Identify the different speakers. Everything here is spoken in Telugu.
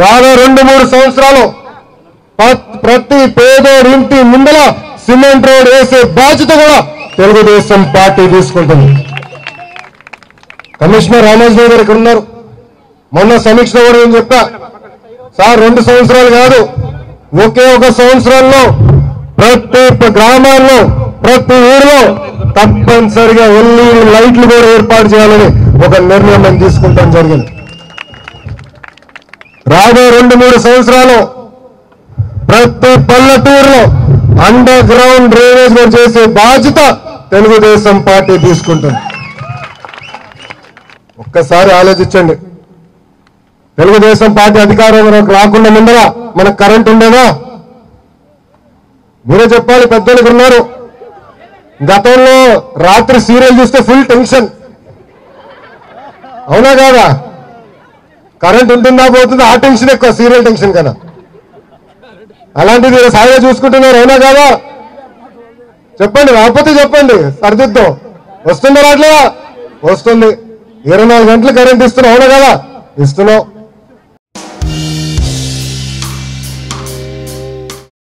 Speaker 1: రాను రెండు మూడు సంవత్సరాలు ప్రతి పేదోడి ఇంటి ముందల సిమెంట్ రోడ్ వేసే బాధ్యత కూడా తెలుగుదేశం పార్టీ తీసుకుంటుంది. కమిషనర్ రామోజీ గారు ఇక్కడ ఉన్నారు. మొన్న సమీక్ష కూడా నేను చెప్పా. సార్ రెండు సంవత్సరాలు కాదు ఒకే ఒక సంవత్సరంలో ప్రతి గ్రామాల్లో ప్రతి ఊరిలో తప్పనిసరిగా ఎల్ఈడి లైట్లు కూడా ఏర్పాటు చేయాలని ఒక నిర్ణయం తీసుకుంటాం జరిగింది. రాబోయే రెండు మూడు సంవత్సరాలు ప్రతి పల్లెటూరులో అండర్ గ్రౌండ్ డ్రైనేజ్ చేసే బాధ్యత తెలుగుదేశం పార్టీ తీసుకుంటుంది. ఒక్కసారి ఆలోచించండి. తెలుగుదేశం పార్టీ అధికారంలోకి రాకుండా ముందర మనకు కరెంట్ ఉండేదా మీరే చెప్పాలి పెద్దలకు ఉన్నారు. గతంలో రాత్రి సీరియల్ చూస్తే ఫుల్ టెన్షన్ అవునా కాదా? కరెంట్ ఉంటుందా పోతుందా? ఆ టెన్షన్ ఎక్కువ సీరియల్ టెన్షన్ కన్నా. అలాంటిది సాయిగా చూసుకుంటున్నారు అవునా కాదా? చెప్పండి రాకపోతే చెప్పండి సరిదిద్దాం. వస్తుందా రాట్లేదా వస్తుంది. ఇరవై నాలుగు గంటలు కరెంట్ ఇస్తున్నావు అవునా కదా? ఇస్తున్నావు.